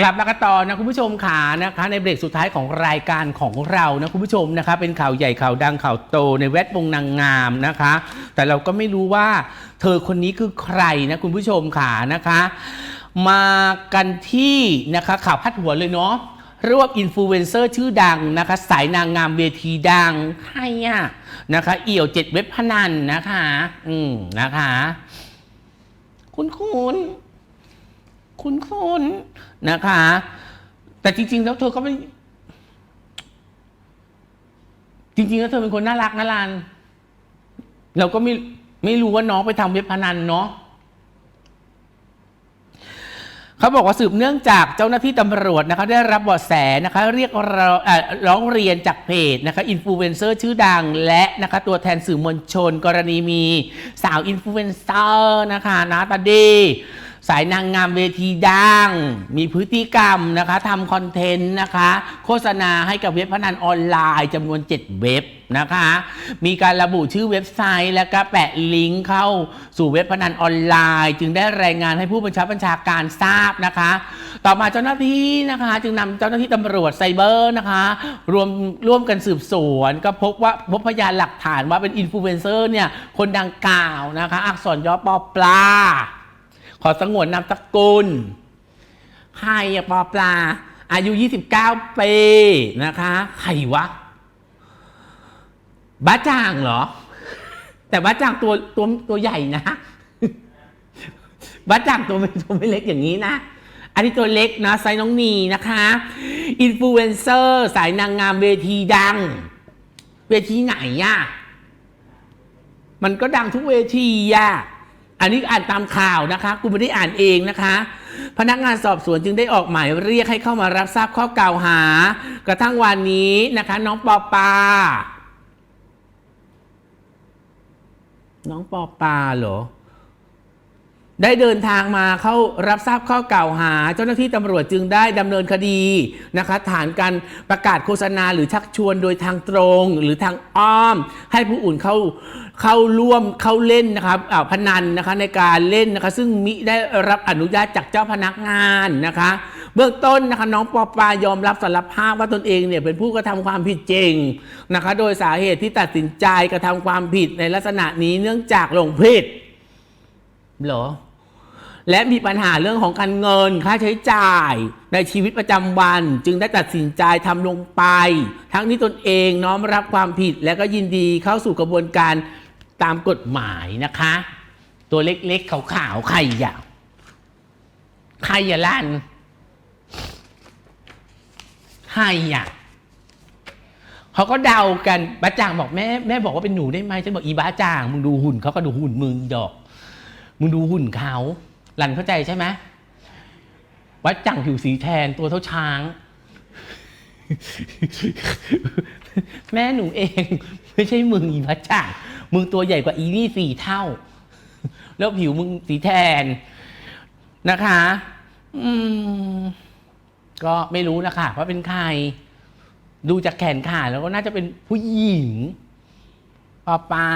กลับมากันต่อนะคุณผู้ชมขานะคะในเบรกสุดท้ายของรายการของเรานะคุณผู้ชมนะคะเป็นข่าวใหญ่ข่าวดังข่าวโตในแวดวงนางงามนะคะ แต่เราก็ไม่รู้ว่าเธอคนนี้คือใครนะคุณผู้ชมขานะคะ มากันที่นะคะข่าวพัดหัวเลยเนาะรวบอินฟลูเอนเซอร์ชื่อดังนะคะ สายนางงามเวทีดังใครอะนะคะ เอี่ยวเจ็ดเว็บพนันนะคะ อืมนะคะ คุณคุณ คุณคุณนะคะ แต่จริง ๆ แล้วเธอก็ไม่ จริง ๆ แล้วเธอเป็นคนน่ารักนะลันเราก็ไม่ไม่รู้ว่าน้องไปทำเว็บพนันเนาะเขาบอกว่าสืบเนื่องจากเจ้าหน้าที่ตำรวจนะคะได้รับเบาะแสนะคะเรียกร้องเอ่อร้องเรียนจากเพจนะคะอินฟลูเอนเซอร์ชื่อดัง และนะคะตัวแทนสื่อมวลชน กรณีมีสาวอินฟลูเอนเซอร์นะคะนาตาเด สายนางงามเวทีดัง มีพฤติกรรมนะคะทำคอนเทนต์นะคะ โฆษณาให้กับเว็บพนันออนไลน์จำนวน 7 เว็บนะคะ มีการระบุชื่อเว็บไซต์ แล้วก็แปะลิงก์เข้าสู่เว็บพนันออนไลน์ จึงได้รายงานให้ผู้บัญชาบัญชาการทราบนะคะ ต่อมาเจ้าหน้าที่นะคะ จึงนำเจ้าหน้าที่ตำรวจไซเบอร์นะคะ รวมร่วมกันสืบสวน ก็พบว่าพบพยานหลักฐานว่าเป็นอินฟลูเอนเซอร์เนี่ยคนดังกล่าวนะคะ อักษรย่อปอปลา ขอสงวนนามสกุลใครอะปอปลา อายุ 29 ปี นะคะ ใครวะ บ้าจางเหรอ แต่บ้าจางตัวตัวตัวใหญ่นะบ้าจางตัวไม่ตัวไม่เล็กอย่างนี้นะอันนี้ตัวเล็กนะไซน้องนีนะคะอินฟลูเอนเซอร์สายนางงามเวทีดัง เวทีไหนอะมันก็ดังทุกเวทีอะ อันนี้อ่านตามข่าวนะคะกูไม่ได้อ่านเองนะคะ พนักงานสอบสวนจึงได้ออกหมายเรียกให้เข้ามารับทราบข้อกล่าวหา กระทั่งวันนี้นะคะ น้องปอปา น้องปอปาเหรอได้เดินทางมาเข้ารับทราบข้อกล่าวหา เจ้าหน้าที่ตำรวจจึงได้ดำเนินคดีนะคะ ฐานการประกาศโฆษณาหรือชักชวนโดยทางตรง หรือทางอ้อม ให้ผู้อื่นเข้า เข้าร่วมเข้าเล่นนะครับอ่าพนันนะคะในการเล่นนะคะ ซึ่งมิได้รับอนุญาตจากเจ้าพนักงานนะคะ เบื้องต้นนะคะน้องปอปายอมรับสารภาพว่าตนเองเนี่ยเป็นผู้กระทำความผิดจริงนะคะ โดยสาเหตุที่ตัดสินใจกระทำความผิดในลักษณะนี้เนื่องจากหลงผิดหรอและมีปัญหาเรื่องของการเงินค่าใช้จ่ายในชีวิตประจำวัน จึงได้ตัดสินใจทำลงไป ทั้งนี้ตนเองน้อมรับความผิดและก็ยินดีเข้าสู่กระบวนการ ตามกฎหมายนะคะ ตัวเล็กๆขาวๆใครอย่าใครอย่าลั่นใครอย่าเขาก็เดากันบ้าจ่างบอกแม่แม่บอกว่าเป็นหนูได้ไหมฉันบอกอีบ้าจ่างมึงดูหุ่นเขาก็ดูหุ่นมึงอีดอก มึงดูหุ่นเขาหลันเข้าใจใช่ไหมวัดจังผิวสีแทนตัวเท่าช้าง แม่หนูเอง ไม่ใช่มึงอีวัดจัง มึงตัวใหญ่กว่าอีนี่สี่เท่า แล้วผิวมึงสีแทนนะคะ อืม ก็ไม่รู้นะคะว่าเป็นใคร ดูจากแขนขาแล้วก็น่าจะเป็นผู้หญิงป้าป้า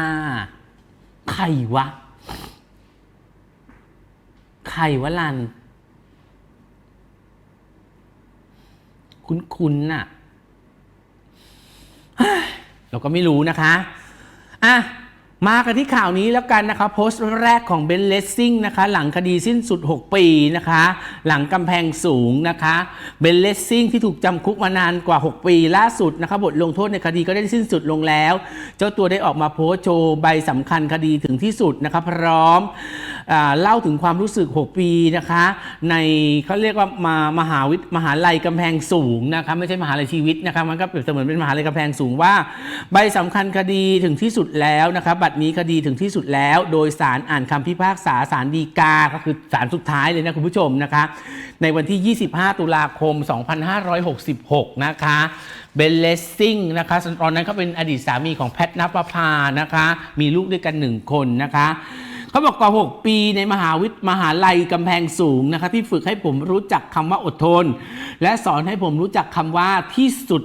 ใครวะ ใครวะลัน คุ้นๆน่ะ เราก็ไม่รู้นะคะ อะ มากันที่ข่าวนี้แล้วกันนะคะโพสต์แรกของเบนเลสซิ่งนะคะหลังคดีสิ้นสุด 6 ปีนะคะ หลังกำแพงสูงนะคะเบนเลสซิ่งที่ถูกจำคุกมานานกว่า 6 ปีล่าสุดนะคะบทลงโทษในคดีก็ได้สิ้นสุดลงแล้ว เจ้าตัวได้ออกมาโพสต์โชว์ใบสำคัญคดีถึงที่สุดนะคะพร้อม เล่าถึงความรู้สึก 6 ปีนะคะ ในเขาเรียกว่ามามหาวิทยมหาลัยกำแพงสูงนะคะไม่ใช่มหาลัยชีวิตนะคะมันก็เปรียบเสมือนเป็นมหาลัยกำแพงสูงว่า ใบสำคัญคดีถึงที่สุดแล้วนะคะบัดนี้คดีถึงที่สุดแล้ว โดยสารอ่านคำพิพากษาสารดีกาก็คือสารสุดท้ายเลยนะคุณผู้ชมนะคะ ในวันที่ 25 ตุลาคม 2566 นะคะเบนเลสซิ่งนะคะตอนนั้นเขาเป็นอดีตสามีของแพทนปภานะคะ มีลูกด้วยกันหนึ่งคนนะคะ เขาบอกกว่า 6 ปีในมหาวิทยมหาลัยกำแพงสูงนะคะที่ฝึกให้ผมรู้จักคำว่าอดทน และสอนให้ผมรู้จักคำว่าที่สุด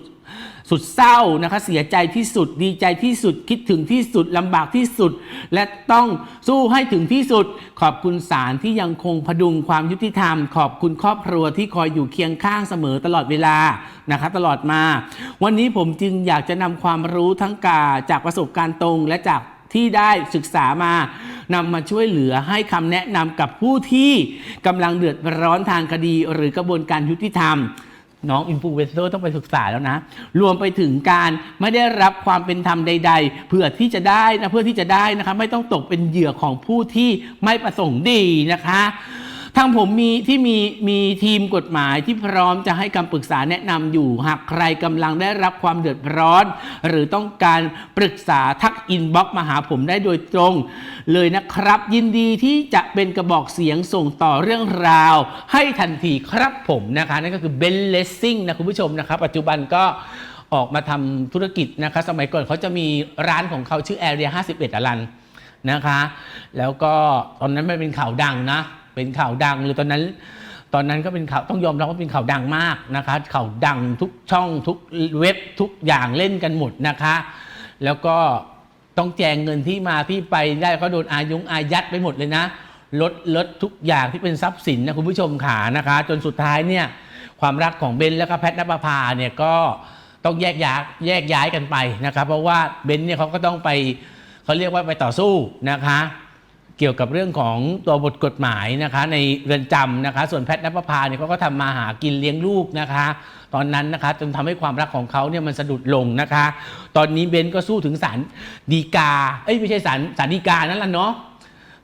สุดเศร้านะคะเสียใจที่สุดดีใจที่สุดคิดถึงที่สุดลำบากที่สุด และต้องสู้ให้ถึงที่สุด ขอบคุณศาลที่ยังคงพดุงความยุติธรรม ขอบคุณครอบครัวที่คอยอยู่เคียงข้างเสมอตลอดเวลานะคะตลอดมา วันนี้ผมจึงอยากจะนำความรู้ทั้งกาจากประสบการณ์ตรงและจากที่ได้ศึกษามา นำมาช่วยเหลือให้คำแนะนำกับผู้ที่กำลังเดือดร้อนทางคดี หรือกระบวนการยุติธรรมน้องอินฟูเอนเซอร์ต้องไปศึกษาแล้วนะ รวมไปถึงการไม่ได้รับความเป็นธรรมใด ๆ เพื่อที่จะได้นะเพื่อที่จะได้นะคะไม่ต้องตกเป็นเหยื่อของผู้ที่ไม่ประสงค์ดีนะคะ ทางผมมีที่มีมีทีมกฎหมายที่พร้อมจะให้คำปรึกษาแนะนำอยู่ หากใครกำลังได้รับความเดือดร้อน หรือต้องการปรึกษาทักอินบ็อกมาหาผมได้โดยตรง เลยนะครับ ยินดีที่จะเป็นกระบอกเสียงส่งต่อเรื่องราว ให้ทันทีครับผมนะคะ นั่นก็คือเบนเลสซิ่งนะคุณผู้ชมนะคะปัจจุบันก็ออกมาทำธุรกิจนะคะ สมัยก่อนเขาจะมีร้านของเขาชื่อ Area 51อลันนะคะ แล้วก็ตอนนั้นมันเป็นข่าวดังนะ เป็นข่าวดังเลยตอนนั้น ตอนนั้นก็เป็นข่าวต้องยอมรับว่าเป็นข่าวดังมากนะคะ ข่าวดังทุกช่องทุกเว็บทุกอย่างเล่นกันหมดนะคะ แล้วก็ต้องแจงเงินที่มาที่ไปได้ก็โดนอายุงอายัดไปหมดเลยนะลดลดทุกอย่างที่เป็นทรัพย์สินนะคุณผู้ชมขานะคะ จนสุดท้ายเนี่ยความรักของเบนแล้วก็แพทนภพาเนี่ยก็ต้องแยกย้ายแยกย้ายกันไปนะครับ เพราะว่าเบนเนี่ยเขาก็ต้องไปเขาเรียกว่าไปต่อสู้นะคะ เกี่ยวกับเรื่องของตัวบทกฎหมายนะคะในเรือนจำนะคะ ส่วนแพทย์นภพาเนี่ยเขาก็ทำมาหากินเลี้ยงลูกนะคะ ตอนนั้นนะคะจนทำให้ความรักของเขาเนี่ยมันสะดุดลงนะคะ ตอนนี้เบนก็สู้ถึงศาลดีกาเอ้ยไม่ใช่ศาลศาลดีกานั่นแหละเนาะ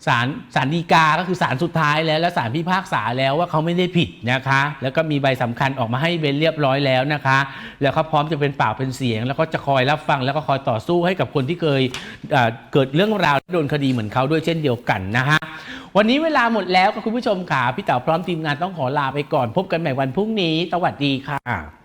ศาลศาลฎีกาก็คือศาลสุดท้ายแล้ว และศาลพิพากษาแล้วว่าเขาไม่ได้ผิดนะคะ แล้วก็มีใบสำคัญออกมาให้เบนเรียบร้อยแล้วนะคะ แล้วเขาพร้อมจะเป็นปากเป็นเสียง แล้วก็จะคอยรับฟังแล้วก็คอยต่อสู้ให้กับคนที่เคยเเกิดเรื่องราวโดนคดีเหมือนเขาด้วยเช่นเดียวกันนะคะวันนี้เวลาหมดแล้วคุณผู้ชมค่ะพี่เต๋าพร้อมทีมงานต้องขอลาไปก่อน พบกันใหม่วันพรุ่งนี้ สวัสดีค่ะ